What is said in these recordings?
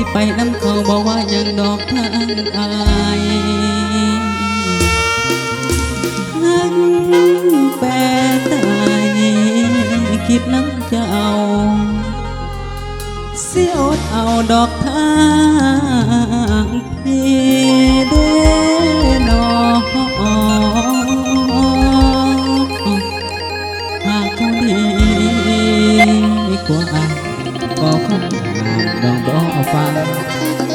ิไปน้ำเขาบอกว่ายังดอกทางอายทั้งแปรตายคิดน้ำจะเอา เสียวเอาดอกทาง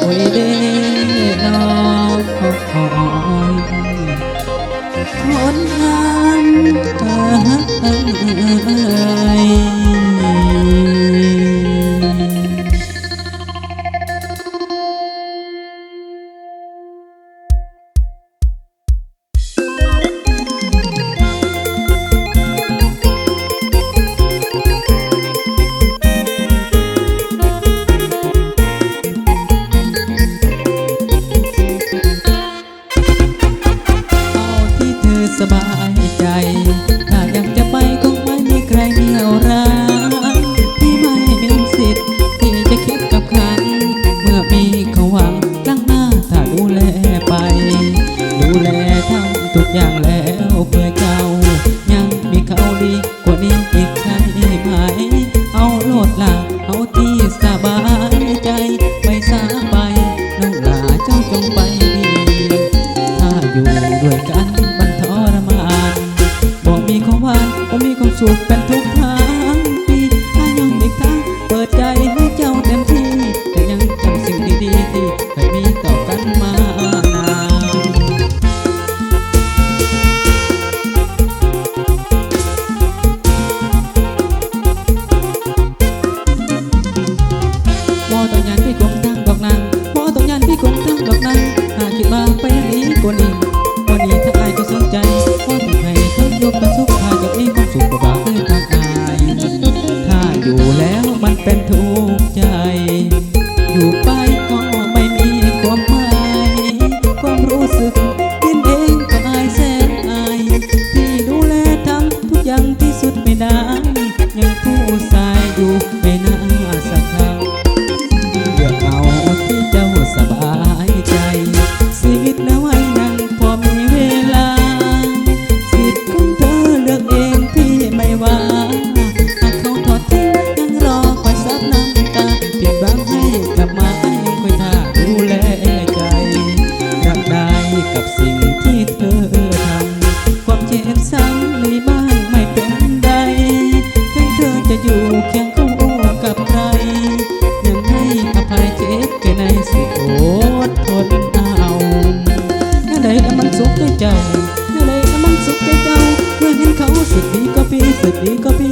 we did not. สบายใจ วานโอ้มีความสุขเป็นทุก tên thu Di kopi